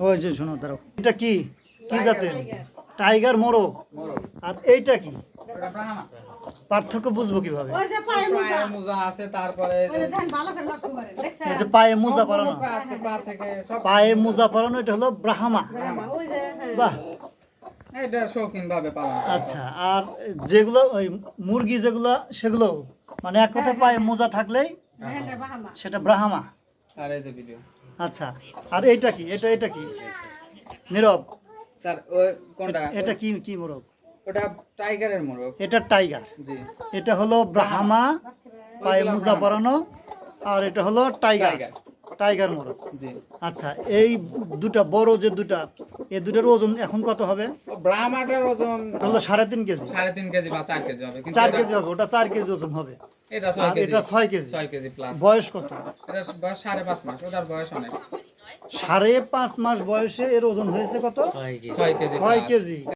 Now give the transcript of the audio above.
ওই যে শোনো তারা এটা কি? কি জাতের? টাইগার মোরগ। আর এইটা কি? পার্থক্য বুঝব কীভাবে? পায়ে মোজা। পায়ে মোজা আছে তারপরে ওই যে ধান ভালো করে লক্ষ্য করেন দেখছেন? এই যে পায়ে মোজা সম্পূর্ণ পরানো। পা থেকে- পা থেকে সব পায়ে মোজা পরানো এটা হলো ব্রাহ্মা। ওই যে হ্যাঁ। বাহ। হয়। আচ্ছা আর যেগুলো ওই মুরগি যেগুলো সেগুলো মানে এক কথা পায়ে মোজা থাকলেই সেটা ব্রাহ্মা। স্যার এই যে ভিডিও আচ্ছা আর এটা কি? এটা এটা কি? নীরব। স্যার ওই কোনটা? এটা কি কি মোরগ? ওটা টাইগারের মোরগ। এটা টাইগার। জি। এটা হলো ব্রাহ্মা পায়ে মোজা পরানো আর এটা হলো টাইগার। টাইগার মোরগ। জি। আচ্ছা এই দুটা বড় যে দুটা এই দুটার ওজন এখন কত হবে? ব্রাহ্মাটার ওজন হলো সাড়ে তিন কেজি। সাড়ে তিন কেজি বা চার কেজি হবে কিন্তু চার কেজি হবে ওটা চার কেজি ওজন হবে। এটা ছয় কেজি। এটা ছয় কেজি। ছয় কেজি প্লাস বয়স কত? এটা বয়স সাড়ে পাঁচ মাস ওটার বয়স অনেক। সাড়ে পাঁচ মাস বয়সে এর ওজন হয়েছে কত? ছয় কেজি। ছয় কেজি।